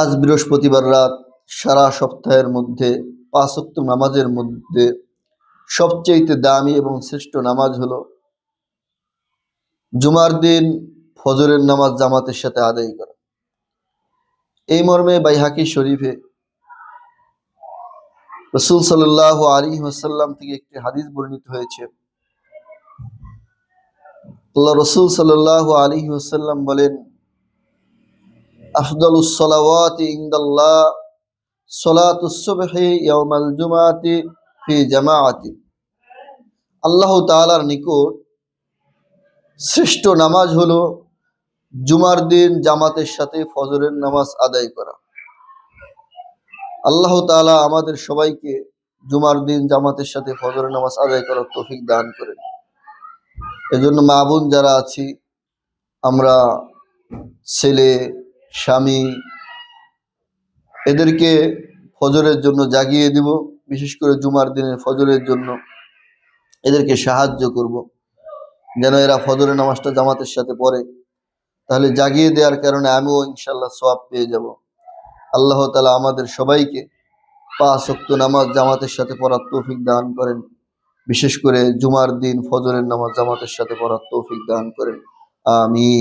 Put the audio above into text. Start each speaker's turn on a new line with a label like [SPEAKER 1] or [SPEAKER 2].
[SPEAKER 1] আজ বৃহস্পতিবার রাত সারা সপ্তাহের মধ্যে পাঁচক্ত নামাজের মধ্যে সবচেয়ে দামি এবং শ্রেষ্ঠ নামাজ হলো জুমার দিন ফজরের নামাজ জামাতের সাথে আদায় করা। এই মর্মে বাইহাকি শরীফে রসুল সাল্লাহ আলী ওসাল্লাম থেকে একটি হাদিস বর্ণিত হয়েছে। রসুল সাল্লাহ আলী ওসাল্লাম বলেন আফদলুস সালাওয়াতি ইনদাল্লাহ, সলাতুস সুবহি ইয়াউমাল জুমাতি ফি জামাআতি। আল্লাহ তাআলার নিকট শ্রেষ্ঠ নামাজ হলো জুমার দিন জামাতের সাথে ফজরের নামাজ আদায় করা। আল্লাহ তাআলা আমাদের সবাইকে জুমার দিন জামাতের সাথে ফজরের নামাজ আদায় করার তৌফিক দান করেন। এজন্য মা বোন যারা আছি, আমরা ছেলে স্বামী এদেরকে ফজরের জন্য জাগিয়ে দিব, বিশেষ করে জুমার দিনের ফজরের জন্য এদেরকে সাহায্য করব। যেন এরা ফজরের নামাজটা জামাতের সাথে পড়ে। তাহলে জাগিয়ে দেওয়ার কারণে আমিও ইনশাল্লাহ সওয়াব পেয়ে যাব। আল্লাহ তালা আমাদের সবাইকে পাঁচ ওয়াক্ত নামাজ জামাতের সাথে পড়ার তৌফিক দান করেন। বিশেষ করে জুমার দিন ফজরের নামাজ জামাতের সাথে পড়ার তৌফিক দান করেন। আমি